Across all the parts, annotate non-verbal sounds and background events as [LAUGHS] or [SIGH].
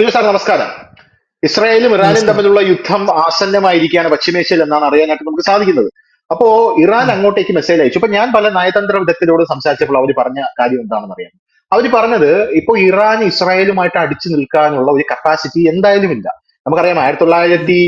Suju sir നമസ്കാരം. ഇസ്രായേലും ഇറാനും തമ്മിലുള്ള യുദ്ധം ആസന്നമായിരിക്കുകയാണ് പശ്ചിമേഷ്യയിൽ എന്നാണ് അറിയാനായിട്ട് നമുക്ക് സാധിക്കുന്നത്. അപ്പോ ഇറാൻ അങ്ങോട്ടേക്ക് മെസ്സേജ് അയച്ചു. ഇപ്പൊ ഞാൻ പല നയതന്ത്ര വിദഗ്ധരോട് സംസാരിച്ചപ്പോൾ അവർ പറഞ്ഞ കാര്യം എന്താണെന്ന് അറിയാം അവർ പറഞ്ഞത് ഇപ്പൊ ഇറാൻ ഇസ്രായേലുമായിട്ട് അടിച്ചു നിൽക്കാനുള്ള ഒരു കപ്പാസിറ്റി എന്തായാലും ഇല്ല. നമുക്കറിയാം ആയിരത്തി തൊള്ളായിരത്തി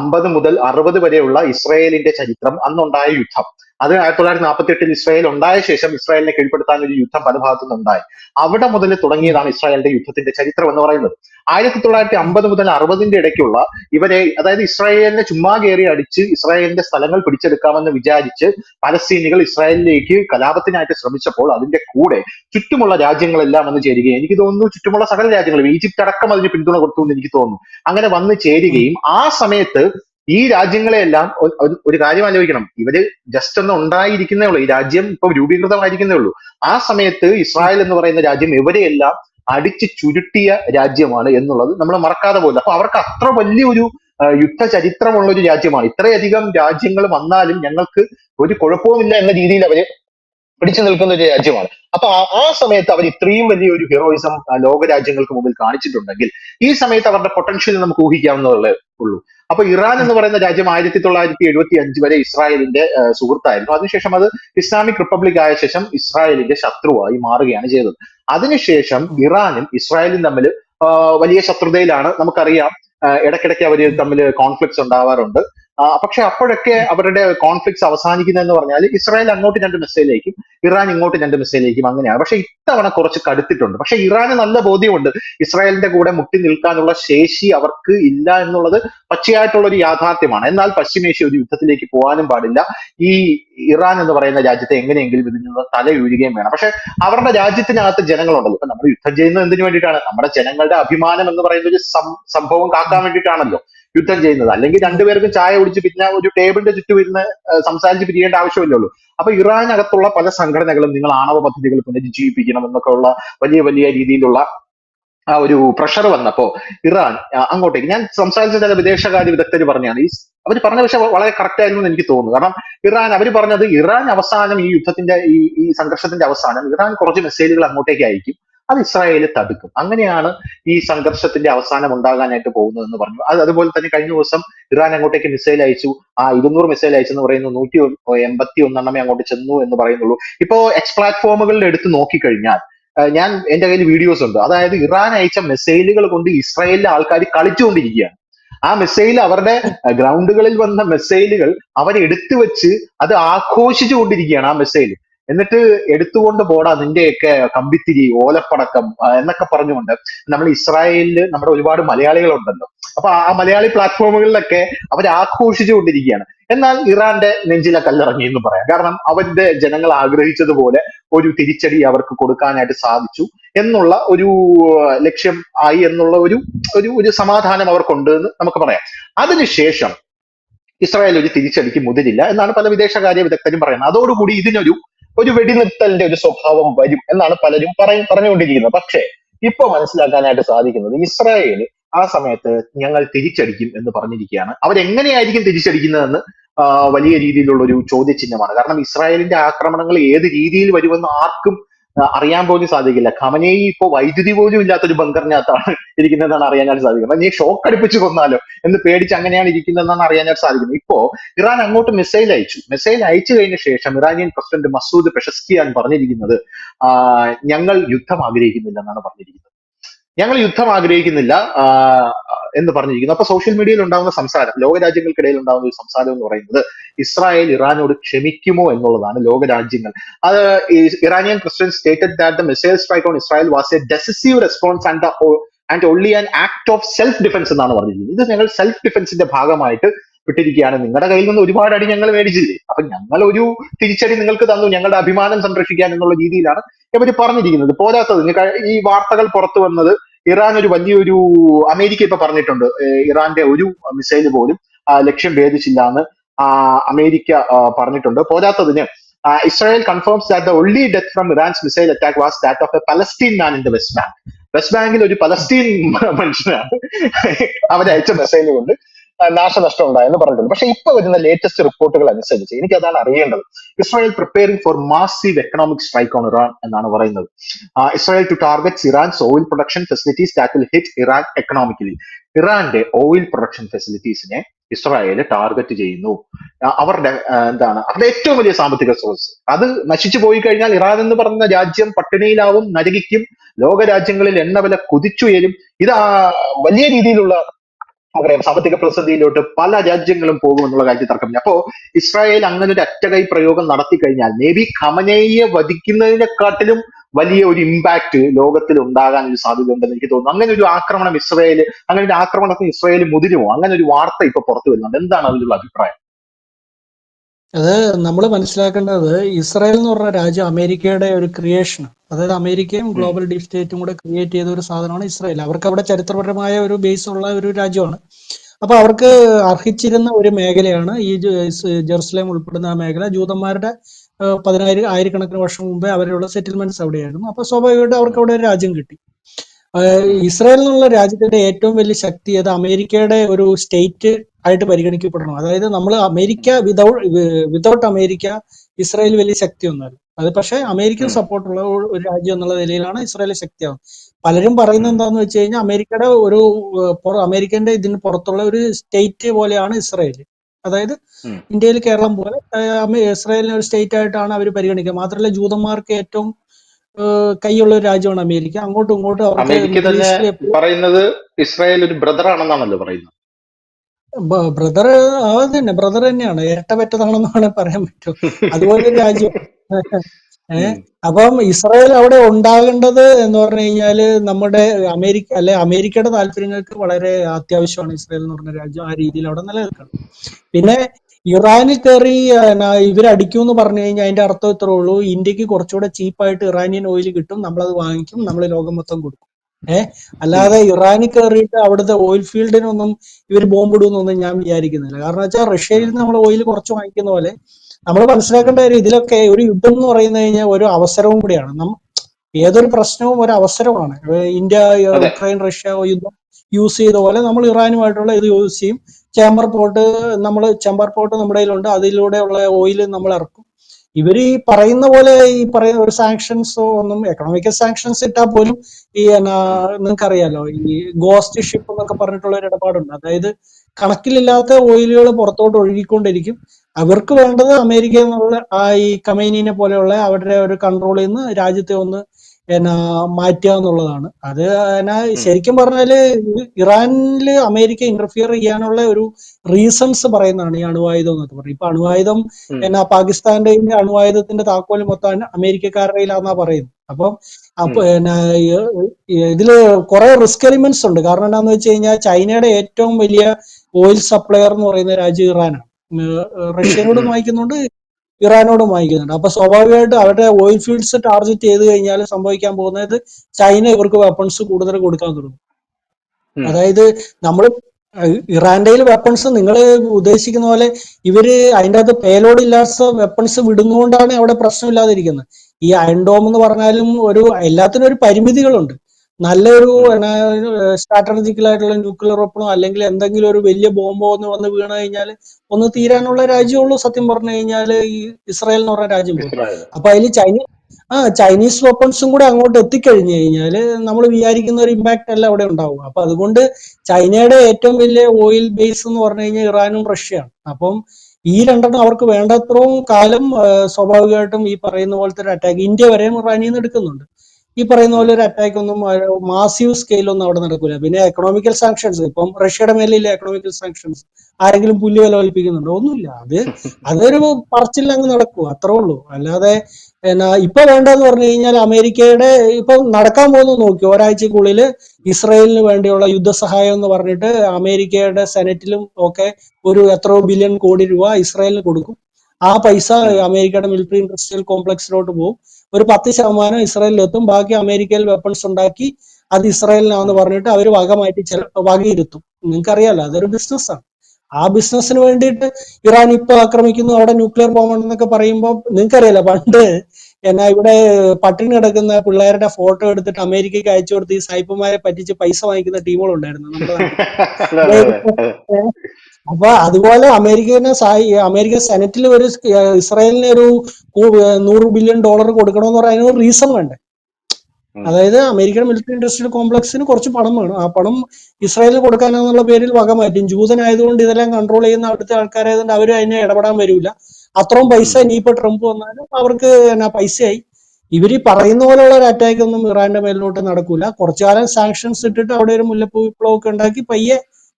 അമ്പത് മുതൽ അറുപത് വരെയുള്ള ഇസ്രായേലിന്റെ ചരിത്രം അന്നുണ്ടായ യുദ്ധം. അത് ആയിരത്തി തൊള്ളായിരത്തി നാൽപ്പത്തി എട്ടിൽ ഇസ്രായേൽ ഉണ്ടായ ശേഷം ഇസ്രായേലിനെ കീഴ്പ്പെടുത്താൻ ഒരു യുദ്ധം പല ഭാഗത്തു ഉണ്ടായി അവിടെ മുതൽ. തുടങ്ങിയതാണ് ഇസ്രായേലിന്റെ യുദ്ധത്തിന്റെ ചരിത്രം എന്ന് പറയുന്നത് ആയിരത്തി തൊള്ളായിരത്തി അമ്പത് മുതൽ അറുപതിന്റെ ഇടയ്ക്കുള്ള ഇവരെ അതായത് ഇസ്രായേലിനെ ചുമ്മാ കയറി അടിച്ച് ഇസ്രായേലിന്റെ സ്ഥലങ്ങൾ പിടിച്ചെടുക്കാമെന്ന് വിചാരിച്ച് പലസ്തീനികൾ ഇസ്രായേലിലേക്ക് കലാപത്തിനായിട്ട് ശ്രമിച്ചപ്പോൾ അതിന്റെ കൂടെ ചുറ്റുമുള്ള രാജ്യങ്ങളെല്ലാം വന്ന് ചേരുകയും എനിക്ക് തോന്നുന്നു ചുറ്റുമുള്ള സകല രാജ്യങ്ങളും ഈജിപ്ത് അടക്കം അതിന് പിന്തുണ കൊടുത്തു എന്ന് എനിക്ക് തോന്നുന്നു അങ്ങനെ വന്ന് ചേരുകയും ആ സമയത്ത് ഈ രാജ്യങ്ങളെയെല്ലാം ഒരു കാര്യം ആലോചിക്കണം. ഇവർ ജസ്റ്റ് ഒന്ന് ഉണ്ടായിരിക്കുന്നേ ഉള്ളൂ. ഈ രാജ്യം ഇപ്പൊ രൂപീകൃതമായിരിക്കുന്നേ ഉള്ളൂ. ആ സമയത്ത് ഇസ്രായേൽ എന്ന് പറയുന്ന രാജ്യം ഇവരെയെല്ലാം അടിച്ച് ചുരുട്ടിയ രാജ്യമാണ് എന്നുള്ളത് നമ്മൾ മറക്കാതെ പോകില്ല അപ്പൊ അവർക്ക് അത്ര വലിയൊരു യുദ്ധ ചരിത്രമുള്ള ഒരു രാജ്യമാണ്. ഇത്രയധികം രാജ്യങ്ങൾ വന്നാലും ഞങ്ങൾക്ക് ഒരു കുഴപ്പവുമില്ല എന്ന രീതിയിൽ അവർ പിടിച്ചു നിൽക്കുന്ന ഒരു രാജ്യമാണ്. അപ്പൊ ആ സമയത്ത് അവർ ഇത്രയും വലിയ ഒരു ഹീറോയിസം ലോക രാജ്യങ്ങൾക്ക് മുമ്പിൽ കാണിച്ചിട്ടുണ്ടെങ്കിൽ ഈ സമയത്ത് അവരുടെ പൊട്ടൻഷ്യൽ നമുക്ക് ഊഹിക്കാവുന്നതേ ഉള്ളൂ. അപ്പൊ ഇറാൻ എന്ന് പറയുന്ന രാജ്യം ആയിരത്തി തൊള്ളായിരത്തി എഴുപത്തി അഞ്ച് വരെ ഇസ്രായേലിന്റെ സുഹൃത്തായിരുന്നു. അതിനുശേഷം അത് ഇസ്ലാമിക് റിപ്പബ്ലിക് ആയ ശേഷം ഇസ്രായേലിന്റെ ശത്രുവായി മാറുകയാണ് ചെയ്തത്. അതിനുശേഷം ഇറാനും ഇസ്രായേലും തമ്മിൽ വലിയ ശത്രുതയിലാണ്. നമുക്കറിയാം ഇടക്കിടക്ക് അവർ തമ്മിൽ കോൺഫ്ലിക്ട്സ് ഉണ്ടാവാറുണ്ട്. പക്ഷെ അപ്പോഴൊക്കെ അവരുടെ കോൺഫ്ലിക്ട്സ് അവസാനിക്കുന്നതെന്ന് പറഞ്ഞാൽ ഇസ്രായേൽ അങ്ങോട്ട് രണ്ട് മിസൈലേക്കും ഇറാൻ ഇങ്ങോട്ട് രണ്ട് മിസൈലേക്കും അങ്ങനെയാണ്. പക്ഷെ ഇത്തവണ കുറച്ച് കടുത്തിട്ടുണ്ട്. പക്ഷെ ഇറാന് നല്ല ബോധ്യമുണ്ട്. ഇസ്രായേലിന്റെ കൂടെ മുട്ടി നിൽക്കാനുള്ള ശേഷി അവർക്ക് ഇല്ല എന്നുള്ളത് പച്ചയായിട്ടുള്ള ഒരു യാഥാർത്ഥ്യമാണ്. എന്നാൽ പശ്ചിമേഷ്യ ഒരു യുദ്ധത്തിലേക്ക് പോകാനും പാടില്ല. ഈ ഇറാൻ എന്ന് പറയുന്ന രാജ്യത്തെ എങ്ങനെയെങ്കിലും ഇതിൽ നിന്ന് തലയൂരുകയും വേണം. പക്ഷെ അവരുടെ രാജ്യത്തിനകത്ത് ജനങ്ങളുണ്ടല്ലോ. ഇപ്പൊ നമ്മൾ യുദ്ധം ചെയ്യുന്നത് എന്തിനു വേണ്ടിയിട്ടാണ്? നമ്മുടെ ജനങ്ങളുടെ അഭിമാനം എന്ന് പറയുന്ന ഒരു സംഭവം കാക്കാൻ വേണ്ടിയിട്ടാണല്ലോ. യുദ്ധം ചെയ്യുന്നത്. അല്ലെങ്കിൽ രണ്ടുപേർക്കും ചായ കുടിച്ച് പിന്നെ ഒരു ടേബിളിന്റെ ചുറ്റും ഇരുന്ന് സംസാരിച്ച് പിരിയേണ്ട ആവശ്യമില്ലല്ലോ അപ്പൊ ഇറാനകത്തുള്ള പല സംഘടനകളും നിങ്ങൾ ആണവ പദ്ധതികൾ പുനരുജ്ജീവിപ്പിക്കണം എന്നൊക്കെ ഉള്ള വലിയ വലിയ രീതിയിലുള്ള ആ ഒരു പ്രഷർ വന്നപ്പോ ഇറാൻ അങ്ങോട്ടേക്ക്. ഞാൻ സംസാരിച്ച ചില വിദേശകാര്യ വിദഗ്ധർ പറഞ്ഞാണ് ഈ അവർ പറഞ്ഞ പക്ഷെ വളരെ കറക്റ്റ് ആയിരുന്നു എന്ന് എനിക്ക് തോന്നുന്നു. കാരണം ഇറാൻ അവർ പറഞ്ഞത് ഇറാൻ അവസാനം ഈ യുദ്ധത്തിന്റെ ഈ ഈ സംഘർഷത്തിന്റെ അവസാനം ഇറാൻ കുറച്ച് മെസ്സേജുകൾ അങ്ങോട്ടേക്ക് അയക്കും. അത് ഇസ്രായേൽ തടുക്കും. അങ്ങനെയാണ് ഈ സംഘർഷത്തിന്റെ അവസാനം ഉണ്ടാകാനായിട്ട് പോകുന്നതെന്ന് പറഞ്ഞു. അത് അതുപോലെ തന്നെ കഴിഞ്ഞ ദിവസം ഇറാൻ അങ്ങോട്ടേക്ക് മിസൈൽ അയച്ചു. ആ ഇരുന്നൂറ് മിസൈൽ അയച്ചെന്ന് പറയുന്നു. നൂറ്റി എൺപത്തി ഒന്നെണ്ണമേ അങ്ങോട്ട് ചെന്നു എന്ന് പറയുന്നുള്ളൂ. ഇപ്പോ എക്സ് പ്ലാറ്റ്ഫോമുകളിൽ എടുത്ത് നോക്കിക്കഴിഞ്ഞാൽ ഞാൻ എന്റെ കയ്യിൽ വീഡിയോസ് ഉണ്ട്. അതായത് ഇറാൻ അയച്ച മിസൈലുകൾ കൊണ്ട് ഇസ്രായേലിലെ ആൾക്കാർ കളിച്ചുകൊണ്ടിരിക്കുകയാണ്. ആ മിസൈൽ അവരുടെ ഗ്രൗണ്ടുകളിൽ വന്ന മിസൈലുകൾ അവരെടുത്തു വെച്ച് അത് ആഘോഷിച്ചു കൊണ്ടിരിക്കുകയാണ് ആ മിസൈൽ എന്നിട്ട് എടുത്തുകൊണ്ട് പോടാ നിന്റെയൊക്കെ കമ്പിത്തിരി ഓലപ്പടക്കം എന്നൊക്കെ പറഞ്ഞുകൊണ്ട് നമ്മൾ ഇസ്രായേലിൽ നമ്മുടെ ഒരുപാട് മലയാളികളുണ്ടല്ലോ. അപ്പൊ ആ മലയാളി പ്ലാറ്റ്ഫോമുകളിലൊക്കെ അവർ ആഘോഷിച്ചുകൊണ്ടിരിക്കുകയാണ്. എന്നാൽ ഇറാന്റെ നെഞ്ചിലെ കല്ലിറങ്ങി എന്ന് പറയാം. കാരണം അവരുടെ ജനങ്ങൾ ആഗ്രഹിച്ചതുപോലെ ഒരു തിരിച്ചടി അവർക്ക് കൊടുക്കാനായിട്ട് സാധിച്ചു എന്നുള്ള ഒരു ലക്ഷ്യം ആയി എന്നുള്ള ഒരു ഒരു ഒരു സമാധാനം അവർക്കുണ്ട് എന്ന് നമുക്ക് പറയാം. അതിനുശേഷം ഇസ്രായേൽ ഒരു തിരിച്ചടിക്ക് മുതിരില്ല എന്നാണ് പല വിദേശകാര്യ വിദഗ്ധരും പറയുന്നത്. അതോടുകൂടി ഇതിനൊരു ഒരു വെടിനിർത്തലിന്റെ ഒരു സ്വഭാവം വരും എന്നാണ് പലരും പറയ പറഞ്ഞുകൊണ്ടിരിക്കുന്നത്. പക്ഷേ ഇപ്പൊ മനസ്സിലാക്കാനായിട്ട് സാധിക്കുന്നത് ഇസ്രായേൽ ആ സമയത്ത് ഞങ്ങൾ തിരിച്ചടിക്കും എന്ന് പറഞ്ഞിരിക്കുകയാണ്. അവരെങ്ങനെയായിരിക്കും തിരിച്ചടിക്കുന്നതെന്ന് വലിയ രീതിയിലുള്ള ഒരു ചോദ്യചിഹ്നമാണ്. കാരണം ഇസ്രായേലിന്റെ ആക്രമണങ്ങൾ ഏത് രീതിയിൽ വരുമെന്ന് ആർക്കും അറിയാൻ പോലും സാധിക്കില്ല. ഖമനേയി ഇപ്പോ വൈദ്യുതി പോലും ഇല്ലാത്ത ഒരു ബങ്കറിനകത്താണ് ഇരിക്കുന്നതെന്നാണ് അറിയാനായിട്ട് സാധിക്കുന്നത്. നീ ഷോക്ക് അടിപ്പിച്ച് കൊന്നാലോ എന്ന് പേടിച്ച് അങ്ങനെയാണ് ഇരിക്കുന്നതെന്നാണ് അറിയാനായിട്ട് സാധിക്കുന്നത്. ഇപ്പോ ഇറാൻ അങ്ങോട്ട് മിസൈൽ അയച്ചു. മിസൈൽ അയച്ചു കഴിഞ്ഞ ശേഷം ഇറാനിയൻ പ്രസിഡന്റ് മസൂദ് പെഷസ്കിയാൻ പറഞ്ഞിരിക്കുന്നത് ഞങ്ങൾ യുദ്ധം ആഗ്രഹിക്കുന്നില്ല എന്നാണ് പറഞ്ഞിരിക്കുന്നത്. ഞങ്ങൾ യുദ്ധം ആഗ്രഹിക്കുന്നില്ല എന്ന് പറഞ്ഞിരിക്കുന്നു. അപ്പൊ സോഷ്യൽ മീഡിയയിൽ ഉണ്ടാകുന്ന സംസാരം ലോകരാജ്യങ്ങൾക്കിടയിൽ ഉണ്ടാകുന്ന ഒരു സംസാരം എന്ന് പറയുന്നത് ഇസ്രായേൽ ഇറാനോട് ക്ഷമിക്കുമോ എന്നുള്ളതാണ് ലോകരാജ്യങ്ങൾ. അത് Iranian Christian stated that the missile strike on Israel was a decisive response and and only an act of self defence എന്നാണ് പറഞ്ഞിരിക്കുന്നത്. ഇത് ഞങ്ങൾ സെൽഫ് ഡിഫൻസിന്റെ ഭാഗമായിട്ട് വിട്ടിരിക്കുകയാണ്. നിങ്ങളുടെ കയ്യിൽ നിന്ന് ഒരുപാട് അടി ഞങ്ങൾ മേടിച്ചില്ലേ? അപ്പൊ ഞങ്ങൾ ഒരു തിരിച്ചടി നിങ്ങൾക്ക് തന്നു ഞങ്ങളുടെ അഭിമാനം സംരക്ഷിക്കാൻ എന്നുള്ള രീതിയിലാണ് ഇവർ പറഞ്ഞിരിക്കുന്നത്. പോരാത്തത് ഈ വാർത്തകൾ പുറത്തു വന്നത് ഇറാൻ ഒരു വലിയൊരു അമേരിക്ക ഇപ്പൊ പറഞ്ഞിട്ടുണ്ട് ഇറാന്റെ ഒരു മിസൈൽ പോലും ലക്ഷ്യം ഭേദിച്ചില്ല എന്ന് അമേരിക്ക പറഞ്ഞിട്ടുണ്ട്. പോരാത്തതിന് Israel confirms that the only death from Iran's missile attack was that of a Palestine man in the West Bank West ബാങ്കിൽ ഒരു പലസ്തീൻ [LAUGHS] മനുഷ്യനാണ്. അവരയച്ച മിസൈൽ കൊണ്ട്. നാശനഷ്ടം ഉണ്ടായെന്ന് പറഞ്ഞിട്ടുണ്ട്. പക്ഷെ ഇപ്പൊ വരുന്ന ലേറ്റസ്റ്റ് റിപ്പോർട്ടുകൾ അനുസരിച്ച് എനിക്ക് അതാണ് അറിയേണ്ടത്. Israel preparing for massive economic strike on Iran എന്നാണ് പറയുന്നത്. Israel to target Iran's oil production facilities that will hit Iran economically ഇറാന്റെ ഓയിൽ പ്രൊഡക്ഷൻ ഫെസിലിറ്റീസിനെ ഇസ്രായേൽ ടാർഗറ്റ് ചെയ്യുന്നു. അവരുടെ എന്താണ് അവരുടെ ഏറ്റവും വലിയ സാമ്പത്തിക സ്രോതസ് അത് നശിച്ചു പോയി കഴിഞ്ഞാൽ ഇറാൻ എന്ന് പറയുന്ന രാജ്യം പട്ടിണിയിലാവും നരകിക്കും ലോകരാജ്യങ്ങളിൽ എണ്ണവില കുതിച്ചുയരും. ഇത് വലിയ രീതിയിലുള്ള പറയാം സാമ്പത്തിക പ്രതിസന്ധിയിലോട്ട് പല രാജ്യങ്ങളും പോകുമെന്നുള്ള കാര്യത്തിൽ തർക്കമില്ല. അപ്പോ ഇസ്രായേൽ അങ്ങനെ ഒരു അറ്റകൈ പ്രയോഗം നടത്തി കഴിഞ്ഞാൽ മേ ബി ഖമനയെ വധിക്കുന്നതിനെക്കാട്ടിലും വലിയ ഒരു ഇമ്പാക്ട് ലോകത്തിൽ ഉണ്ടാകാൻ ഒരു സാധ്യത ഉണ്ടെന്ന് എനിക്ക് തോന്നുന്നു. അങ്ങനെ ഒരു ആക്രമണം ഇസ്രായേൽ അങ്ങനെ ഒരു ആക്രമണത്തിന് ഇസ്രായേൽ മുതിരുമോ? അങ്ങനെ ഒരു വാർത്ത ഇപ്പൊ പുറത്തു വരുന്നുണ്ട്. എന്താണ് അതിലുള്ള അഭിപ്രായം? അത് നമ്മൾ മനസ്സിലാക്കേണ്ടത് ഇസ്രായേൽ എന്ന് പറഞ്ഞ രാജ്യം അമേരിക്കയുടെ ഒരു ക്രിയേഷൻ അതായത് അമേരിക്കയും ഗ്ലോബൽ ഡീപ് സ്റ്റേറ്റും കൂടെ ക്രിയേറ്റ് ചെയ്ത ഒരു സാധനമാണ് ഇസ്രായേൽ. അവർക്ക് അവിടെ ചരിത്രപരമായ ഒരു ബേസ് ഉള്ള ഒരു രാജ്യമാണ്. അപ്പൊ അവർക്ക് അർഹിച്ചിരുന്ന ഒരു മേഖലയാണ് ഈ ജെറുസലേം ഉൾപ്പെടുന്ന ആ മേഖല. ജൂതന്മാരുടെ പതിനായിരം ആയിരക്കണക്കിന് വർഷം മുമ്പേ അവരുള്ള സെറ്റിൽമെന്റ്സ് അവിടെയായിരുന്നു. അപ്പൊ സ്വാഭാവികമായിട്ട് അവർക്ക് അവിടെ ഒരു രാജ്യം കിട്ടി. ഇസ്രായേൽ എന്നുള്ള രാജ്യത്തിന്റെ ഏറ്റവും വലിയ ശക്തി അത് അമേരിക്കയുടെ ഒരു സ്റ്റേറ്റ് ആയിട്ട് പരിഗണിക്കപ്പെടണം അതായത് നമ്മൾ America without without America Israel വലിയ ശക്തി ശക്തിയൊന്നുമല്ല. അത് പക്ഷേ അമേരിക്കൻ സപ്പോർട്ടുള്ള ഒരു രാജ്യം എന്നുള്ള നിലയിലാണ് ഇസ്രായേൽ ശക്തിയാവുന്നത്. പലരും പറയുന്നത് എന്താന്ന് വെച്ച് കഴിഞ്ഞാൽ അമേരിക്കയുടെ ഒരു അമേരിക്കന്റെ ഇതിന് പുറത്തുള്ള ഒരു സ്റ്റേറ്റ് പോലെയാണ് ഇസ്രായേൽ. അതായത്. ഇന്ത്യയിൽ കേരളം പോലെ ഇസ്രായേലിനെ ഒരു സ്റ്റേറ്റ് ആയിട്ടാണ് അവർ പരിഗണിക്കുക. മാത്രമല്ല ജൂതന്മാർക്ക് ഏറ്റവും കൈയുള്ള ഒരു രാജ്യമാണ് അമേരിക്ക. അങ്ങോട്ടും ഇങ്ങോട്ടും അമേരിക്ക തന്നെ പറയുന്നത് ഇസ്രായേൽ ഒരു ബ്രദർ ആണെന്നാണല്ലോ പറയുന്നത്. ബ്രദർ അത് തന്നെ ബ്രദർ തന്നെയാണ്. ഇരട്ട പറ്റതാണെന്നാണ് പറയാൻ പറ്റും. അതുപോലെ ഒരു രാജ്യം. ഏഹ് അപ്പം ഇസ്രായേൽ അവിടെ ഉണ്ടാകേണ്ടത് എന്ന് പറഞ്ഞു കഴിഞ്ഞാൽ നമ്മുടെ അമേരിക്ക അല്ലെ അമേരിക്കയുടെ താല്പര്യങ്ങൾക്ക് വളരെ അത്യാവശ്യമാണ് ഇസ്രായേൽ എന്ന് പറഞ്ഞ രാജ്യം ആ രീതിയിൽ അവിടെ നിലനിൽക്കണം. പിന്നെ ഇറാനിൽ കയറി ഇവരടിക്കും എന്ന് പറഞ്ഞു കഴിഞ്ഞാൽ അതിന്റെ അർത്ഥം ഇത്രേ ഉള്ളൂ. ഇന്ത്യയ്ക്ക് കുറച്ചുകൂടെ ചീപ്പായിട്ട് ഇറാനിയൻ ഓയിൽ കിട്ടും നമ്മളത് വാങ്ങിക്കും നമ്മൾ ലോകം മൊത്തം കൊടുക്കും. ഏഹ് അല്ലാതെ ഇറാനിൽ കയറിയിട്ട് അവിടുത്തെ ഓയിൽ ഫീൽഡിനൊന്നും ഇവർ ബോംബിടുമെന്നൊന്നും ഞാൻ വിചാരിക്കുന്നില്ല. കാരണം വെച്ചാൽ റഷ്യയിൽ നിന്ന് നമ്മൾ ഓയിൽ കുറച്ച് വാങ്ങിക്കുന്ന പോലെ നമ്മൾ മനസ്സിലാക്കേണ്ട കാര്യം ഇതിലൊക്കെ ഒരു യുദ്ധം എന്ന് പറയുന്നത് കഴിഞ്ഞാൽ ഒരു അവസരവും കൂടിയാണ്. നമ്മ ഏതൊരു പ്രശ്നവും ഒരു അവസരമാണ്. ഇന്ത്യ യുക്രൈൻ റഷ്യ യുദ്ധം യൂസ് ചെയ്ത പോലെ നമ്മൾ ഇറാനുമായിട്ടുള്ള ഇത് യൂസ് ചെയ്യും. ചേംബർ പോട്ട് നമ്മൾ ചേമ്പർ പോട്ട് നമ്മുടെ കയ്യിലുണ്ട്. അതിലൂടെയുള്ള ഓയിൽ നമ്മൾ ഇറക്കും. ഇവർ ഈ പറയുന്ന പോലെ ഈ പറയുന്ന ഒരു സാങ്ഷൻസോ ഒന്നും എക്കണോമിക്കൽ സാങ്ഷൻസ് ഇട്ടാൽ പോലും ഈ എന്നാ നിങ്ങൾക്കറിയാലോ ഈ ഗോസ്റ്റ് ഷിപ്പ് എന്നൊക്കെ പറഞ്ഞിട്ടുള്ള ഒരു ഇടപാടുണ്ട്. അതായത് കണക്കിലില്ലാത്ത ഓയിലുകൾ പുറത്തോട്ട് ഒഴുകിക്കൊണ്ടിരിക്കും. അവർക്ക് വേണ്ടത് അമേരിക്ക എന്നുള്ള ആ ഈ കമേനീനെ പോലെയുള്ള അവരുടെ ഒരു കൺട്രോളിൽ നിന്ന് രാജ്യത്തെ ഒന്ന് എന്നാ മാറ്റുക എന്നുള്ളതാണ്. അത് എന്നാ ശരിക്കും പറഞ്ഞാൽ ഇറാനിൽ അമേരിക്ക ഇന്റർഫിയർ ചെയ്യാനുള്ള ഒരു റീസൺസ് പറയുന്നതാണ് ഈ അണുവായുധം എന്നൊക്കെ പറയും ഇപ്പൊ അണുവായുധം എന്നാ പാകിസ്ഥാന്റെ അണുവായുധത്തിന്റെ താക്കോൽ മൊത്തം അമേരിക്കക്കാരുടെ കയ്യിലാന്നാ പറയുന്നത്. അപ്പം അപ്പൊ ഇതിൽ കുറെ റിസ്ക് എലിമെന്റ്സ് ഉണ്ട്. കാരണം എന്താന്ന് വെച്ച് കഴിഞ്ഞാൽ ചൈനയുടെ ഏറ്റവും വലിയ ഓയിൽ സപ്ലയർ എന്ന് പറയുന്ന രാജ്യം ഇറാനാണ്. റഷ്യനോട് വാങ്ങിക്കുന്നുണ്ട് ഇറാനോടും വാങ്ങിക്കുന്നുണ്ട്. അപ്പൊ സ്വാഭാവികമായിട്ട് അവരുടെ ഓയിൽ ഫീൽഡ്സ് ടാർഗറ്റ് ചെയ്ത് കഴിഞ്ഞാൽ സംഭവിക്കാൻ പോകുന്നത് ചൈന ഇവർക്ക് വെപ്പൺസ് കൂടുതൽ കൊടുക്കാൻ തുടങ്ങും. അതായത് നമ്മൾ ഇറാന്റെ വെപ്പൺസ് നിങ്ങൾ ഉദ്ദേശിക്കുന്ന പോലെ ഇവർ അതിന്റെ അകത്ത് പേലോഡ് ഇല്ലാത്ത വെപ്പൺസ് വിടുന്നതുകൊണ്ടാണ് അവിടെ പ്രശ്നമില്ലാതിരിക്കുന്നത്. ഈ അയൺഡോം എന്ന് പറഞ്ഞാലും ഒരു എല്ലാത്തിനും ഒരു പരിമിതികളുണ്ട്. നല്ലൊരു സ്ട്രാറ്റജിക്കൽ ആയിട്ടുള്ള ന്യൂക്ലിയർ വെപ്പണോ അല്ലെങ്കിൽ എന്തെങ്കിലും ഒരു വലിയ ബോംബോ ഒന്ന് വന്ന് വീണ് കഴിഞ്ഞാൽ ഒന്ന് തീരാനുള്ള രാജ്യമുള്ളൂ സത്യം പറഞ്ഞു കഴിഞ്ഞാൽ ഈ ഇസ്രായേൽ എന്ന് പറഞ്ഞ രാജ്യം അപ്പൊ അതിൽ ചൈന ആ ചൈനീസ് വെപ്പൺസും കൂടെ അങ്ങോട്ട് എത്തിക്കഴിഞ്ഞു കഴിഞ്ഞാൽ നമ്മൾ വിചാരിക്കുന്ന ഒരു ഇമ്പാക്ട് അല്ല അവിടെ ഉണ്ടാവും അപ്പൊ അതുകൊണ്ട് ചൈനയുടെ ഏറ്റവും വലിയ ഓയിൽ ബേസ് എന്ന് പറഞ്ഞു കഴിഞ്ഞാൽ ഇറാനും റഷ്യയാണ്. അപ്പം ഈ രണ്ടെണ്ണം അവർക്ക് വേണ്ടത്രയും കാലം സ്വാഭാവികമായിട്ടും ഈ പറയുന്ന പോലത്തെ ഒരു അറ്റാക്ക് ഇന്ത്യ വരെയും ഇറാനിൽ നിന്ന് എടുക്കുന്നുണ്ട്. ഈ പറയുന്ന പോലെ ഒരു അറ്റാക്ക് ഒന്നും മാസീവ് സ്കെയിലൊന്നും അവിടെ നടക്കില്ല പിന്നെ എക്കണോമിക്കൽ സാങ്ഷൻസ് ഇപ്പം റഷ്യയുടെ മേലില്ല എക്കണോമിക്കൽ സാങ്ഷൻസ് ആരെങ്കിലും പുല്ല് വില ഒന്നുമില്ല. അത് അതൊരു പറച്ചിൽ അങ്ങ് നടക്കും. അത്രേ ഉള്ളൂ. അല്ലാതെ എന്നാ ഇപ്പൊ വേണ്ടതെന്ന് പറഞ്ഞു കഴിഞ്ഞാൽ അമേരിക്കയുടെ ഇപ്പൊ നടക്കാൻ പോകുന്നത് നോക്കി. ഒരാഴ്ചക്കുള്ളിൽ ഇസ്രായേലിന് വേണ്ടിയുള്ള യുദ്ധസഹായം എന്ന് പറഞ്ഞിട്ട് അമേരിക്കയുടെ സെനറ്റിലും ഒക്കെ ഒരു എത്രയോ ബില്യൺ കോടി രൂപ ഇസ്രായേലിന് കൊടുക്കും. ആ പൈസ അമേരിക്കയുടെ മിലിറ്ററി ഇൻഡസ്ട്രിയൽ കോംപ്ലക്സിലോട്ട് പോകും. ഒരു പത്ത് ശതമാനം ഇസ്രായേലിൽ എത്തും ബാക്കി അമേരിക്കയിൽ വെപ്പൺസ് ഉണ്ടാക്കി അത് ഇസ്രായേലിനാന്ന് പറഞ്ഞിട്ട് അവർ വകമായിട്ട് ചില വകയിരുത്തും. നിങ്ങൾക്കറിയാലോ അതൊരു ബിസിനസ്സാണ് ആ ബിസിനസ്സിന് വേണ്ടിയിട്ട് ഇറാൻ ഇപ്പൊ ആക്രമിക്കുന്നു അവിടെ ന്യൂക്ലിയർ ബോംബ് ഉണ്ടെന്നൊക്കെ പറയുമ്പോൾ നിങ്ങൾക്കറിയാലോ പണ്ട് എന്നാ ഇവിടെ പട്ടിണി കിടക്കുന്ന പിള്ളേരുടെ ഫോട്ടോ എടുത്തിട്ട് അമേരിക്കയ്ക്ക് അയച്ചു കൊടുത്ത് ഈ സായിപ്പന്മാരെ പറ്റിച്ച് പൈസ വാങ്ങിക്കുന്ന ടീമുകളുണ്ടായിരുന്നു നമ്മുടെ [LAUGHS] അപ്പൊ അതുപോലെ അമേരിക്കനെ സഹായി അമേരിക്ക സെനറ്റിൽ ഒരു ഇസ്രായേലിന് ഒരു നൂറ് ബില്യൺ ഡോളർ കൊടുക്കണമെന്ന് പറയാൻ ഒരു റീസൺ വേണ്ടേ. അതായത് അമേരിക്കൻ മിലിറ്ററി ഇൻഡസ്ട്രിയൽ കോംപ്ലക്സിന് കുറച്ച് പണം വേണം. ആ പണം ഇസ്രായേലിൽ കൊടുക്കാനെന്നുള്ള പേരിൽ വക മാറ്റും. ജൂതനായതുകൊണ്ട് ഇതെല്ലാം കൺട്രോൾ ചെയ്യുന്ന അവിടുത്തെ ആൾക്കാരായതുകൊണ്ട് അവർ അതിനെ ഇടപെടാൻ വരില്ല അത്രയും പൈസ ഇനിയിപ്പോ ട്രംപ് വന്നാലും അവർക്ക് എന്നാ പൈസയായി. ഇവർ ഈ പറയുന്ന പോലെയുള്ള ഒരു അറ്റാക്ക് ഒന്നും ഇറാന്റെ മേലിലോട്ട് നടക്കൂല. കുറച്ചു കാലം സാങ്ഷൻസ് ഇട്ടിട്ട് അവിടെ ഒരു മുല്ലപ്പൂ വിപ്ലവം ഒക്കെ ഉണ്ടാക്കി പയ്യെ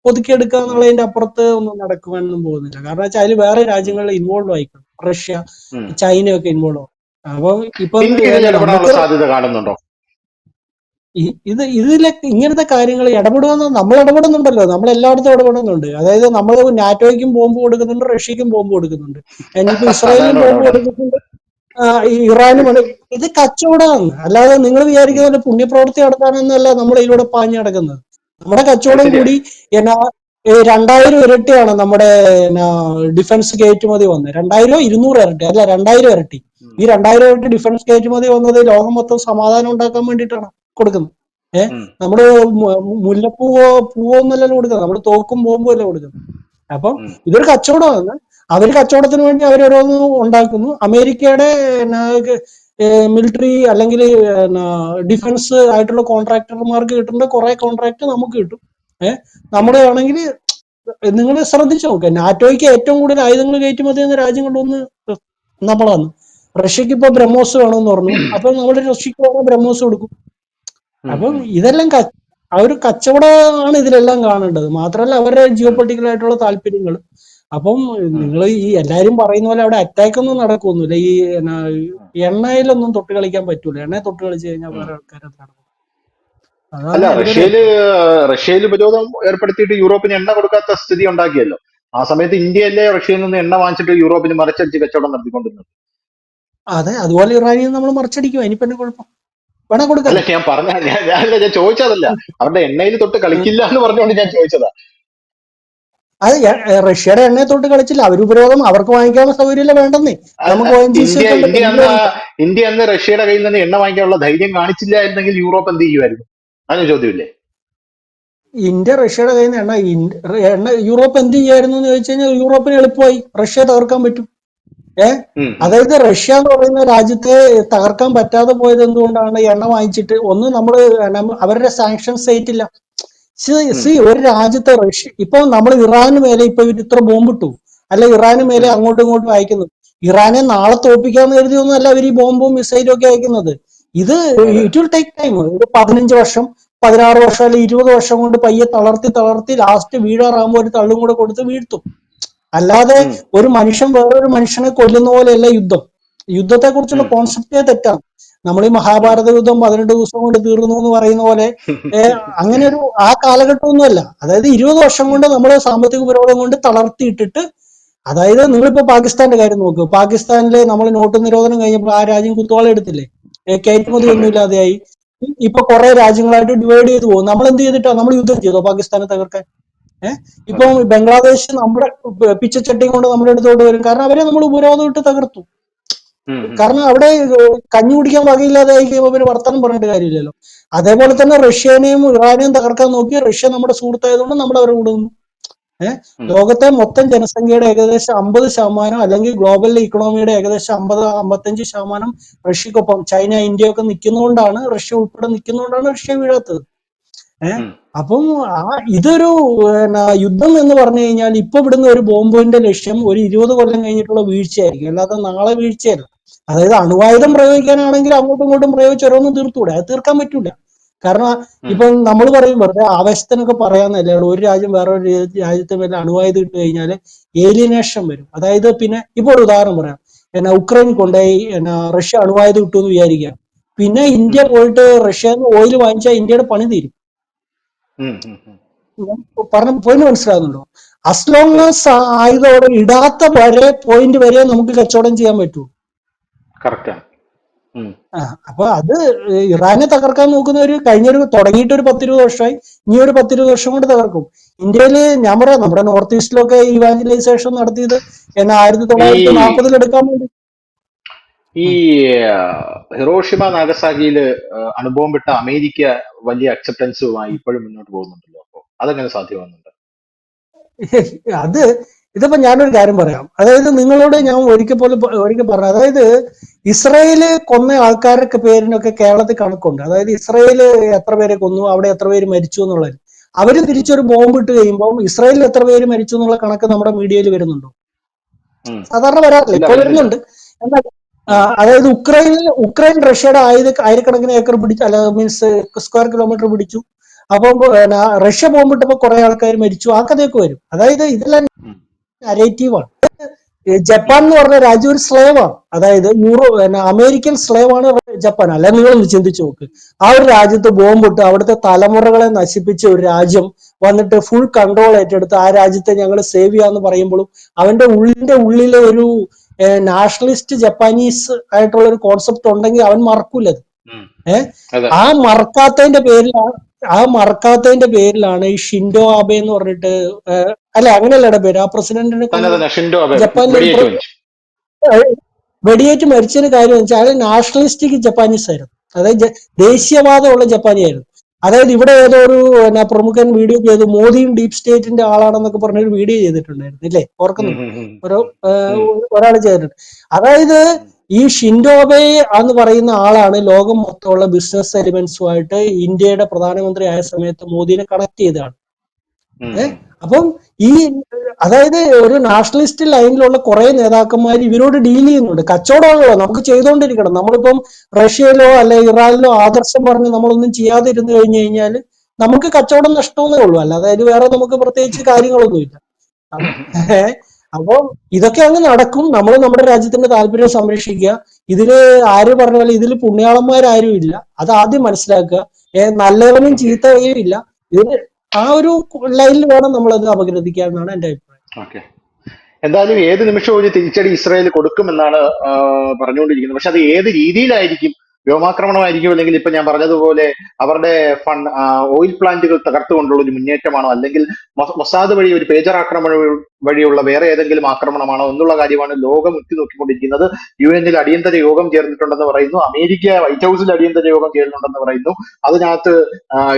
ഒതുക്കിയെടുക്കുക എന്നുള്ളതിന്റെ അപ്പുറത്ത് ഒന്നും നടക്കുവാനൊന്നും പോകുന്നില്ല. കാരണം വെച്ചാൽ അതിൽ വേറെ രാജ്യങ്ങൾ ഇൻവോൾവ് ആയിക്കോ റഷ്യ ചൈന ചൈനയൊക്കെ ഇൻവോൾവ് ആവും. അപ്പം ഇപ്പൊ സാധ്യത കാണുന്നുണ്ടോ? ഇത് ഇതിലൊക്കെ ഇങ്ങനത്തെ കാര്യങ്ങൾ ഇടപെടുമെന്ന് നമ്മൾ ഇടപെടുന്നുണ്ടല്ലോ. നമ്മൾ എല്ലായിടത്തും ഇടപെടുന്നുണ്ട്. അതായത് നമ്മൾ നാറ്റോയ്ക്കും ബോംബ് കൊടുക്കുന്നുണ്ട് റഷ്യക്കും ബോംബ് കൊടുക്കുന്നുണ്ട്. ഇനിയിപ്പോ [LAUGHS] ഇസ്രായേലിനും ബോംബ്. കൊടുക്കുന്നുണ്ട്. ഇറാനും ഇത് കച്ചവടമാണ്. അല്ലാതെ നിങ്ങൾ വിചാരിക്കുന്ന പോലെ പുണ്യപ്രവൃത്തി നടത്താനൊന്നല്ല നമ്മൾ ഇതിലൂടെ പാഞ്ഞു നടക്കുന്നത്. നമ്മുടെ കച്ചവടം കൂടി എന്നാ രണ്ടായിരം ഇരട്ടിയാണ് നമ്മുടെ ഡിഫൻസ് കയറ്റുമതി വന്നത്. രണ്ടായിരം ഇരുന്നൂറ് ഇരട്ടി. അല്ല രണ്ടായിരം ഇരട്ടി. ഈ രണ്ടായിരം ഇരട്ടി ഡിഫൻസ് കയറ്റുമതി വന്നത് ലോകം മൊത്തം സമാധാനം ഉണ്ടാക്കാൻ വേണ്ടിയിട്ടാണ് കൊടുക്കുന്നത്. ഏഹ്. നമ്മൾ മുല്ലപ്പൂവോ പൂവോ ഒന്നല്ലല്ലോ കൊടുക്കുന്നത്. നമ്മൾ തോക്കും ബോംബും അല്ലേ കൊടുക്കുന്നത്. അപ്പം ഇതൊരു കച്ചവടമാണ്. അവർ കച്ചവടത്തിന് വേണ്ടി അവരോരോന്ന് ഉണ്ടാക്കുന്നു. അമേരിക്കയുടെ മിലിറ്ററി അല്ലെങ്കിൽ ഡിഫൻസ് ആയിട്ടുള്ള കോൺട്രാക്ടർമാർക്ക് കിട്ടേണ്ട കുറെ കോൺട്രാക്ട് നമുക്ക് കിട്ടും. ഏഹ് നമ്മുടെ ആണെങ്കിൽ നിങ്ങൾ ശ്രദ്ധിച്ചു നോക്കുക നാറ്റോയ്ക്ക് ഏറ്റവും കൂടുതൽ ആയുധങ്ങൾ കയറ്റുമതി എന്ന രാജ്യങ്ങളിലൊന്ന് നമ്മളാണ്. റഷ്യക്ക് ഇപ്പൊ ബ്രഹ്മോസ് വേണമെന്ന് പറഞ്ഞു. അപ്പൊ നമ്മൾ റഷ്യക്ക് വേണം ബ്രഹ്മോസ് കൊടുക്കും. അപ്പം ഇതെല്ലാം ആ ഒരു കച്ചവടമാണ് ഇതിലെല്ലാം കാണേണ്ടത്. മാത്രമല്ല അവരുടെ ജിയോ പൊളിറ്റിക്കൽ ആയിട്ടുള്ള താല്പര്യങ്ങൾ. അപ്പം നിങ്ങൾ ഈ എല്ലാരും പറയുന്ന പോലെ അവിടെ അറ്റാക്ക് ഒന്നും നടക്കൊന്നുമില്ല ഈ എണ്ണയിലൊന്നും തൊട്ട് കളിക്കാൻ പറ്റൂല. എണ്ണയെ തൊട്ട് കളിച്ചു കഴിഞ്ഞാൽ വേറെ ആൾക്കാരെ നടക്കും. അല്ല റഷ്യയിൽ റഷ്യയിൽ ഉപരോധം ഏർപ്പെടുത്തിയിട്ട് യൂറോപ്പിന് എണ്ണ കൊടുക്കാത്ത സ്ഥിതി ഉണ്ടാക്കിയല്ലോ. ആ സമയത്ത് ഇന്ത്യയല്ലേ റഷ്യയിൽ നിന്ന് എണ്ണ വാങ്ങിച്ചിട്ട് യൂറോപ്പിന് മറിച്ചടിച്ച് കച്ചവടം നടത്തിക്കൊണ്ടിരുന്നത്. അതെ അതുപോലെ ഇറാനിൽ നമ്മൾ മറിച്ചടിക്കും. അതിനിപ്പന്നെ കുഴപ്പം. വേണം കൊടുക്കാം. അല്ല ഞാൻ പറഞ്ഞ ഞാൻ- ഞാൻ ചോദിച്ചതല്ല. അവരുടെ എണ്ണയിൽ തൊട്ട് കളിക്കില്ല എന്ന് പറഞ്ഞുകൊണ്ട് ഞാൻ ചോദിച്ചതാ. അത് റഷ്യയുടെ എണ്ണയെ തൊട്ട് കളിച്ചില്ല. അവർ ഉപരോധം അവർക്ക് വാങ്ങിക്കാനുള്ള സൗകര്യമല്ല വേണ്ടെന്നേ? നമുക്ക് ഇന്ത്യ. അന്ന് റഷ്യയുടെ കയ്യിൽ നിന്ന് എണ്ണ വാങ്ങിക്കാനുള്ള ധൈര്യം കാണിച്ചില്ല എന്നെങ്കിൽ യൂറോപ്പ് എന്ത് ചെയ്യുമായിരുന്നു? അതിന് ചോദ്യമില്ലേ? ഇന്ത്യ റഷ്യയുടെ കയ്യിൽ നിന്ന് എണ്ണ എണ്ണ യൂറോപ്പ് എന്ത് ചെയ്യായിരുന്നു എന്ന് ചോദിച്ചു കഴിഞ്ഞാൽ യൂറോപ്പിന് എളുപ്പമായി. റഷ്യ തകർക്കാൻ പറ്റും. ഏ? അതായത് റഷ്യ എന്ന് പറയുന്ന രാജ്യത്തെ തകർക്കാൻ പറ്റാതെ പോയത് എന്തുകൊണ്ടാണ് എണ്ണ വാങ്ങിച്ചിട്ട്? ഒന്ന് നമ്മൾ അവരുടെ സാങ്ഷൻസ് ഏറ്റില്ല സി ഒരു രാജ്യത്തെ റഷ്യ ഇപ്പൊ നമ്മൾ ഇറാന് മേലെ ഇപ്പൊ ഇത്ര ബോംബിട്ടു. അല്ല ഇറാന് മേലെ അങ്ങോട്ടും ഇങ്ങോട്ടും അയക്കുന്നു ഇറാനെ നാളെ തോപ്പിക്കാന്ന് കരുതിയൊന്നും അല്ല അവർ ഈ ബോംബും മിസൈലും ഒക്കെ അയക്കുന്നത്. ഇത് ഇറ്റ് വിൽ ടേക്ക് ടൈം ഒരു പതിനഞ്ച് വർഷം പതിനാറ് വർഷം അല്ലെങ്കിൽ ഇരുപത് വർഷം കൊണ്ട് പയ്യെ തളർത്തി തളർത്തി ലാസ്റ്റ് വീഴാറാകുമ്പോൾ ഒരു തള്ളും കൂടെ കൊടുത്ത് വീഴ്ത്തും. അല്ലാതെ. ഒരു മനുഷ്യൻ വേറൊരു മനുഷ്യനെ കൊല്ലുന്ന പോലെയല്ല യുദ്ധം. യുദ്ധത്തെ കുറിച്ചുള്ള. കോൺസെപ്റ്റേ തെറ്റാണ്. നമ്മൾ ഈ മഹാഭാരത യുദ്ധം പതിനെട്ട് ദിവസം കൊണ്ട് തീർന്നു എന്ന് പറയുന്ന പോലെ അങ്ങനെ ഒരു ആ കാലഘട്ടമൊന്നുമല്ല. അതായത് ഇരുപത് വർഷം കൊണ്ട് നമ്മൾ സാമ്പത്തിക ഉപരോധം കൊണ്ട് തളർത്തിയിട്ടിട്ട് അതായത് നിങ്ങളിപ്പോ പാകിസ്ഥാന്റെ കാര്യം നോക്ക്. പാകിസ്ഥാനിലെ നമ്മൾ നോട്ട് നിരോധനം കഴിഞ്ഞപ്പോൾ ആ രാജ്യം കുത്തുവാള എടുത്തില്ലേ? കയറ്റുമതി ഒന്നുമില്ലാതെയായി ഇപ്പൊ കുറെ രാജ്യങ്ങളായിട്ട് ഡിവൈഡ് ചെയ്തു പോകും നമ്മൾ എന്ത് ചെയ്തിട്ടാ? നമ്മൾ യുദ്ധം ചെയ്തോ പാകിസ്ഥാനെ തകർക്കാൻ? ഏഹ് ഇപ്പം ബംഗ്ലാദേശ് നമ്മുടെ പിച്ചച്ചട്ടിയും കൊണ്ട് നമ്മുടെ അടുത്തോട്ട് വരും. കാരണം അവരെ നമ്മൾ ഉപരോധം ഇട്ട് തകർത്തു. കാരണം അവിടെ കഞ്ഞി കുടിക്കാൻ വകയില്ലാതെ ആയി കഴിയുമ്പോൾ പിന്നെ വർത്തമാനം പറഞ്ഞിട്ട് കാര്യമില്ലല്ലോ. അതേപോലെ തന്നെ റഷ്യനെയും ഇറാനെയും തകർക്കാൻ നോക്കി റഷ്യ നമ്മുടെ സുഹൃത്തായതുകൊണ്ട് നമ്മൾ അവരെ കൂടെ നിന്നു. ഏഹ് ലോകത്തെ മൊത്തം ജനസംഖ്യയുടെ ഏകദേശം അമ്പത് ശതമാനം അല്ലെങ്കിൽ ഗ്ലോബൽ ഇക്കണോമിയുടെ ഏകദേശം അമ്പത് അമ്പത്തഞ്ച് ശതമാനം റഷ്യക്കൊപ്പം ചൈന ഇന്ത്യ ഒക്കെ നിൽക്കുന്നതുകൊണ്ടാണ് റഷ്യ ഉൾപ്പെടെ നിൽക്കുന്നതുകൊണ്ടാണ് റഷ്യ വീഴാത്തത്. ഏഹ് അപ്പം ആ ഇതൊരു യുദ്ധം എന്ന് പറഞ്ഞു കഴിഞ്ഞാൽ ഇപ്പൊ ഇവിടുന്ന് ഒരു ബോംബിന്റെ ലക്ഷ്യം ഒരു ഇരുപത് കൊല്ലം കഴിഞ്ഞിട്ടുള്ള വീഴ്ചയായിരിക്കും. അല്ലാതെ നാളെ വീഴ്ചയല്ല. അതായത് അണുവായുധം പ്രയോഗിക്കാനാണെങ്കിൽ അങ്ങോട്ടും ഇങ്ങോട്ടും പ്രയോഗിച്ച് ഓരോന്നും തീർത്തൂടെ? അത് തീർക്കാൻ പറ്റൂല. കാരണം ഇപ്പൊ നമ്മൾ പറയും വെറുതെ ആവേശത്തിനൊക്കെ പറയാന്നല്ലേ? ഒരു രാജ്യം വേറൊരു രാജ്യത്തെ മേലെ അണുവായുധം ഇട്ട് കഴിഞ്ഞാൽ ഏലിയനേഷൻ വരും. അതായത് പിന്നെ ഇപ്പൊ ഒരു ഉദാഹരണം പറയാം. എന്നാ ഉക്രൈൻ കൊണ്ടുപോയി എന്നാ റഷ്യ അണുവായുധം ഇട്ടു എന്ന് വിചാരിക്കുക. പിന്നെ ഇന്ത്യ പോയിട്ട് റഷ്യ ഓയിൽ വാങ്ങിച്ചാൽ ഇന്ത്യയുടെ പണി തീരും. പറഞ്ഞ പോയിന്റ് മനസ്സിലാകുന്നുണ്ടോ? അസ് ലോങ് ആസ് ആയുധം ഇടാത്ത വരെ പോയിന്റ് വരെ നമുക്ക് കച്ചവടം ചെയ്യാൻ പറ്റൂ. അപ്പൊ അത് ഇറാനെ തകർക്കാൻ നോക്കുന്നവര് കഴിഞ്ഞൊരു തുടങ്ങിയിട്ട് ഒരു പത്തിരുപത് വർഷമായി. ഇനി ഒരു പത്തിരുപത് വർഷം കൊണ്ട് തകർക്കും. ഇന്ത്യയിൽ ഞാൻ പറയാം നമ്മുടെ നോർത്ത് ഈസ്റ്റിലൊക്കെ ഇവാഞ്ചലൈസേഷൻ നടത്തിയത് എന്നെ ആയിരത്തി തൊള്ളായിരത്തി നാൽപ്പതിൽ എടുക്കാൻ വേണ്ടി. ഈ ഹിറോഷിമ ഹിറോഷിമ അനുഭവം വിട്ട അമേരിക്ക വലിയ അക്സെപ്റ്റൻസുമായി ഇപ്പോഴും മുന്നോട്ട് പോകുന്നുണ്ടല്ലോ അപ്പോ. അതെങ്ങനെ സാധ്യമാകുന്നുണ്ട്? അത് ഇതിപ്പോ ഞാനൊരു കാര്യം പറയാം. അതായത് നിങ്ങളോട് ഞാൻ ഒരിക്കൽ പോലും ഒരിക്കൽ പറഞ്ഞു അതായത് ഇസ്രയേൽ കൊന്ന ആൾക്കാരൊക്കെ പേരിനൊക്കെ കേരളത്തിൽ കണക്കുണ്ട്. അതായത് ഇസ്രയേൽ എത്ര പേരെ കൊന്നു അവിടെ എത്ര പേര് മരിച്ചു എന്നുള്ളത്. അവർ തിരിച്ചൊരു ബോംബ് ഇട്ട് കഴിയുമ്പോൾ ഇസ്രയേലിൽ എത്ര പേര് മരിച്ചു എന്നുള്ള കണക്ക് നമ്മുടെ മീഡിയയിൽ വരുന്നുണ്ടോ? സാധാരണ വരാറില്ല? ഇപ്പൊ വരുന്നുണ്ട്. എന്താ അതായത് ഉക്രൈനിൽ ഉക്രൈൻ റഷ്യയുടെ ആയിര ആയിരക്കണക്കിന് ഏക്കർ പിടിച്ചു അല്ല മീൻസ് സ്ക്വയർ കിലോമീറ്റർ പിടിച്ചു. അപ്പം റഷ്യ ബോംബിട്ടപ്പോ കുറെ ആൾക്കാർ മരിച്ചു. ആ കഥയൊക്കെ വരും. അതായത് ഇതെല്ലാം. നരേറ്റീവാണ് ജപ്പാൻ എന്ന് പറഞ്ഞ രാജ്യം ഒരു സ്ലേവ് ആണ്. അതായത് യൂറോ പിന്നെ അമേരിക്കൻ സ്ലേവ് ആണ് ജപ്പാൻ. അല്ല നിങ്ങളൊന്ന് ചിന്തിച്ചു നോക്ക്. ആ ഒരു രാജ്യത്ത് ബോംബിട്ട് അവിടുത്തെ തലമുറകളെ നശിപ്പിച്ച ഒരു രാജ്യം വന്നിട്ട് ഫുൾ കൺട്രോൾ ഏറ്റെടുത്ത് ആ രാജ്യത്തെ ഞങ്ങൾ സേവ് ചെയ്യാന്ന് പറയുമ്പോഴും അവന്റെ ഉള്ളിന്റെ ഉള്ളിലെ ഒരു നാഷണലിസ്റ്റ് ജപ്പാനീസ് ആയിട്ടുള്ള ഒരു കോൺസെപ്റ്റ് ഉണ്ടെങ്കിൽ അവൻ മറക്കൂലത് ഏഹ് ആ മറക്കാത്തതിന്റെ പേരിലാണ് ആ മറക്കാത്തതിന്റെ പേരിലാണ് ഈ ഷിൻഡോ ആബെ എന്ന് പറഞ്ഞിട്ട് അല്ല അങ്ങനെയല്ലട പേര്. ആ പ്രസിഡന്റിനെ ജപ്പാനിലെ വെടിയേറ്റ് മരിച്ചതിന് കാര്യം വെച്ചാൽ അയാൾ നാഷണലിസ്റ്റിക് ജപ്പാനീസ് ആയിരുന്നു. അതായത് ദേശീയവാദമുള്ള ജപ്പാനി ആയിരുന്നു അതായത് ഇവിടെ ഏതോ ഒരു എന്നാ പ്രമുഖൻ വീഡിയോ ചെയ്തു മോദിയും ഡീപ് സ്റ്റേറ്റിന്റെ ആളാണെന്നൊക്കെ പറഞ്ഞൊരു വീഡിയോ ചെയ്തിട്ടുണ്ടായിരുന്നു ഇല്ലേ? ഓർക്കുന്നു ഒരു ഒരാൾ ചെയ്തിട്ടുണ്ട്. അതായത്. ഈ ഷിൻഡോബെ എന്ന് പറയുന്ന ആളാണ് ലോകം മൊത്തമുള്ള ബിസിനസ് എലിമെന്റ്സുമായിട്ട് ഇന്ത്യയുടെ പ്രധാനമന്ത്രി ആയ സമയത്ത് മോദിനെ കണക്ട് ചെയ്തതാണ്. അപ്പം ഈ അതായത് ഒരു നാഷണലിസ്റ്റ് ലൈനിലുള്ള കുറെ നേതാക്കന്മാർ ഇവരോട് ഡീൽ ചെയ്യുന്നുണ്ട്. കച്ചവടമാണല്ലോ നമുക്ക് ചെയ്തുകൊണ്ടിരിക്കണം. നമ്മളിപ്പം റഷ്യയിലോ അല്ലെ ഇറാനിലോ ആദർശം പറഞ്ഞ് നമ്മളൊന്നും ചെയ്യാതിരുന്നു കഴിഞ്ഞു കഴിഞ്ഞാൽ നമുക്ക് കച്ചവടം നഷ്ടമെന്നേ ഉള്ളൂ. അല്ല അതായത് വേറെ നമുക്ക് പ്രത്യേകിച്ച് കാര്യങ്ങളൊന്നുമില്ല. അപ്പൊ ഏഹ് അപ്പൊ ഇതൊക്കെ അങ്ങ് നടക്കും. നമ്മൾ നമ്മുടെ രാജ്യത്തിന്റെ താല്പര്യം സംരക്ഷിക്കുക. ഇതിൽ ആര് പറഞ്ഞ പോലെ ഇതിൽ പുണ്യാളന്മാരാരും ഇല്ല. അത് ആദ്യം മനസ്സിലാക്കുക. നല്ലവനും ചീത്തവയും ഇല്ല. ഇതിന് ആ ഒരു ലൈനിൽ വേണം നമ്മളത് അപഗ്രഥിക്കുക എന്നാണ് എന്റെ അഭിപ്രായം. എന്തായാലും ഏത് നിമിഷവും ഒരു തിരിച്ചടി ഇസ്രായേൽ കൊടുക്കുമെന്നാണ് പറഞ്ഞുകൊണ്ടിരിക്കുന്നത്. പക്ഷെ അത് ഏത് രീതിയിലായിരിക്കും വ്യോമാക്രമണമായിരിക്കും അല്ലെങ്കിൽ ഇപ്പൊ ഞാൻ പറഞ്ഞതുപോലെ അവരുടെ ഫണ്ട് ഓയിൽ പ്ലാന്റുകൾ തകർത്തുകൊണ്ടുള്ള ഒരു മുന്നേറ്റമാണോ? അല്ലെങ്കിൽ മൊസാദ് വഴി ഒരു പേജർ ആക്രമണം വഴിയുള്ള വേറെ ഏതെങ്കിലും ആക്രമണമാണോ എന്നുള്ള കാര്യമാണ് ലോകം ഉറ്റുനോക്കിക്കൊണ്ടിരിക്കുന്നത് യു എനിൽ അടിയന്തര യോഗം ചേർന്നിട്ടുണ്ടെന്ന് പറയുന്നു. അമേരിക്ക വൈറ്റ് ഹൗസിൽ അടിയന്തര യോഗം ചേരുന്നുണ്ടെന്ന് പറയുന്നു. അതിനകത്ത്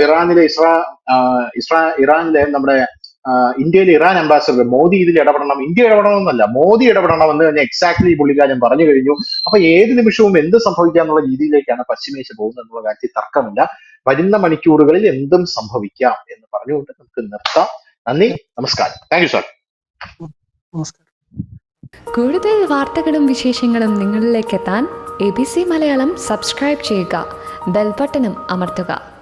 ഇറാനിലെ ഇസ്രാ ഇസ്രാ ഇറാനിലെ നമ്മുടെ ആ, ഇന്ത്യയിലെ ഇറാൻ അംബാസഡർ മോദി ഇതിൽ ഇടപെടണം. ഇന്ത്യ ഇടപെടണം എന്നല്ല മോദി ഇടപെടണം എന്ന് തന്നെ എക്സാക്ട്ലി പുള്ളിക്കാരൻ പറഞ്ഞു കഴിഞ്ഞു. അപ്പൊ ഏത് നിമിഷവും എന്ത് സംഭവിക്കാന്നുള്ള രീതിയിലേക്കാണ് പശ്ചിമേഷ്യ പോകുന്നത് എന്നുള്ള കാര്യത്തിൽ തർക്കമില്ല. വരുന്ന മണിക്കൂറുകളിൽ എന്തും സംഭവിക്കാം എന്ന് പറഞ്ഞുകൊണ്ട് നമുക്ക് നിർത്താം. നന്ദി നമസ്കാരം. താങ്ക് യു സാർ കൂടുതൽ വാർത്തകളും വിശേഷങ്ങളും നിങ്ങളിലേക്ക് എത്താൻ A B C Malayalam subscribe ചെയ്യുക. ബെൽബട്ടനും അമർത്തുക.